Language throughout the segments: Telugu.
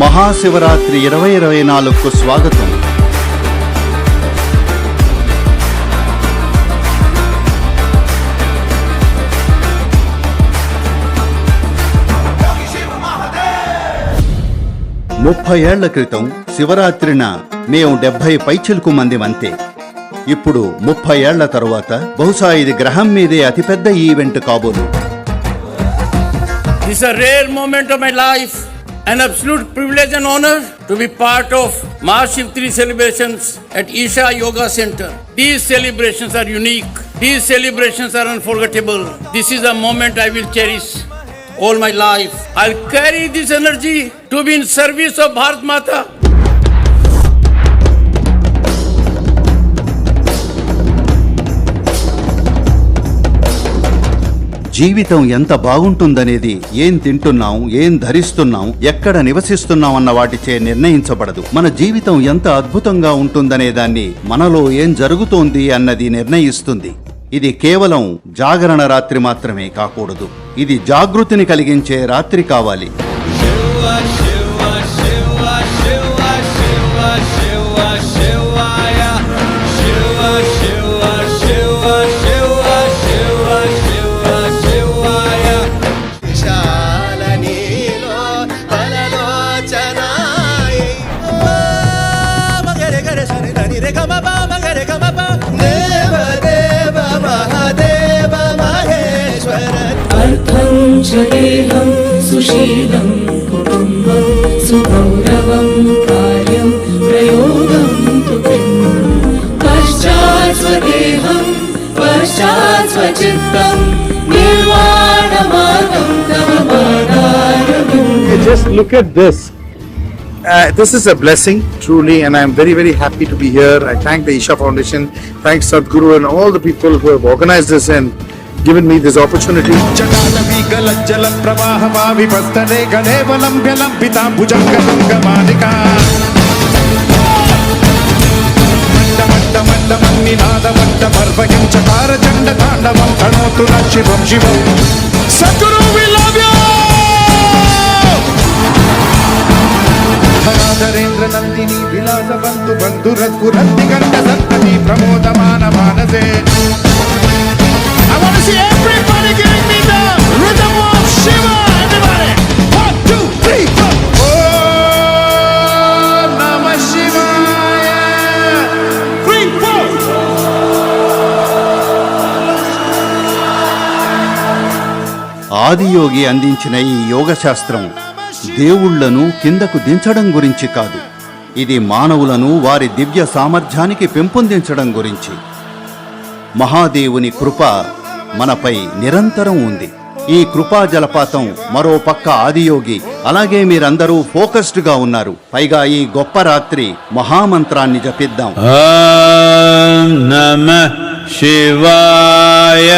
మహాశివరాత్రి ఇరవై ఇరవై నాలుగుకు స్వాగతం. ముప్పై ఏళ్ళ క్రితం శివరాత్రిన మేము డెబ్బై పైచిలుకు మంది అంతే ఇప్పుడు ముప్పై ఏళ్ళ తరువాత బహుశా ఇది గ్రహం మీదే అతిపెద్ద ఈవెంట్ కాబోలు. This a rare moment of my life an absolute privilege and honor to be part of Mahashivratri celebrations at Isha Yoga Center. These celebrations are unique. These celebrations are unforgettable. This is a moment I will cherish all my life. I'll carry this energy to be in service of Bharat Mata. జీవితం ఎంత బాగుంటుందనేది ఏం తింటున్నాం ఏం ధరిస్తున్నాం ఎక్కడ నివసిస్తున్నాం అన్న వాటిచే నిర్ణయించబడదు. మన జీవితం ఎంత అద్భుతంగా ఉంటుందనే దాన్ని మనలో ఏం జరుగుతోంది అన్నది నిర్ణయిస్తుంది. ఇది కేవలం జాగరణ రాత్రి మాత్రమే కాకూడదు. ఇది జాగృతిని కలిగించే రాత్రి కావాలి. സുശീലം കുടുംബം സുഗൗരവം കാര്യം പ്രയോഗം പശ്ചാത് സ്വദേഹം പശ്ചാത് സ്വചിത്തം നിർവാണമാർഗം തവ Just look at this. Uh, this is a blessing truly and i'm very very happy to be here. I thank the isha foundation thanks sadhguru and all the people who have organized this and given me this opportunity. జటాలవిగలజ్జల ప్రవాహ విపస్తనే గలేవలంబ్య లంబితాంబుజంగ తుంగమాలికా మండ మండ మండ మన్నినాద మండ పర్వయంచ తారచండ తాండవం తణోతు న శివం శివం Sadhguru we love you! ధరాధరేంద్ర Nandini విలాస బంధు బంధు రఘు రత్తి గంట ఆదియోగి అందించిన ఈ యోగ శాస్త్రం దేవుళ్ళను కిందకు దించడం గురించి కాదు. ఇది మానవులను వారి దివ్య సామర్థ్యానికి పెంపొందించడం గురించి. మహాదేవుని కృప మనపై నిరంతరం ఉంది. ఈ కృపా జలపాతం మరో పక్క ఆదియోగి అలాగే మీరందరూ ఫోకస్డ్గా ఉన్నారు. పైగా ఈ గొప్ప రాత్రి మహామంత్రాన్ని జపిద్దాం. నమ శివాయ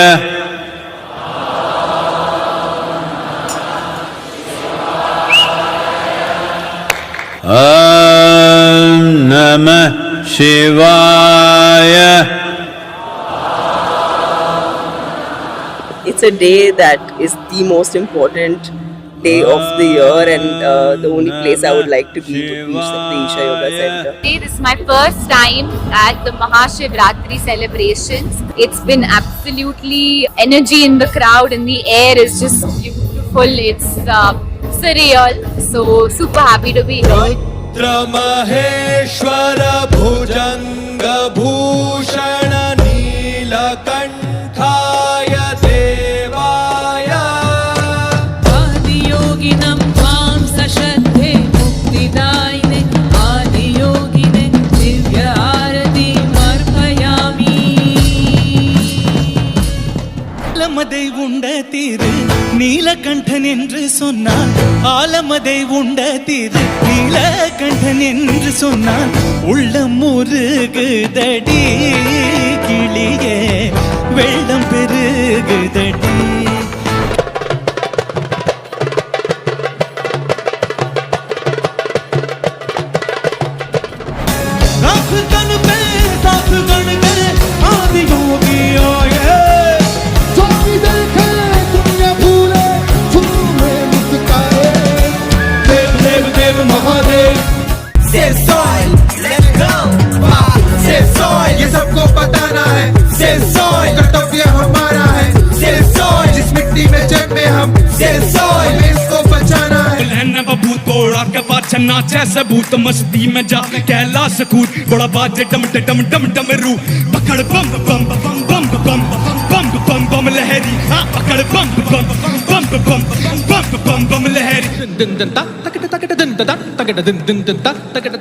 Shivaya. It's a day that is the most important day of the year and uh, the only place I would like to be would be the Isha Yoga Center. This is my first time at the Mahashivratri celebrations. It's been absolutely energy in the crowd and the air is just beautiful. It's uh, surreal. So super happy to be here. Maheshwar भुजंग भूषण ஆலமதை உண்ட தீரு நீலகண்டன் என்று சொன்னான். ஆலமதை உண்ட தீரு நீலகண்டன் என்று சொன்னான். உள்ள முருகுதடி கிளியே வெள்ளம் பெ ये सबको बताना है. कर्तव्य हमारा है. जिस मिट्टी में जन्मे हम. इसको बचाना है. के पाछा नाचे सबूत मस्ती में जा कैलाश कूद बड़ा बाजे डम डम डम डम रू पकड़ बम बम बम बम बम बम बम बम लहरी हाँ पकड़ बम बम बम बम बम बम बम लहरी दिन दिन ता तकट तकट दिन ता തകട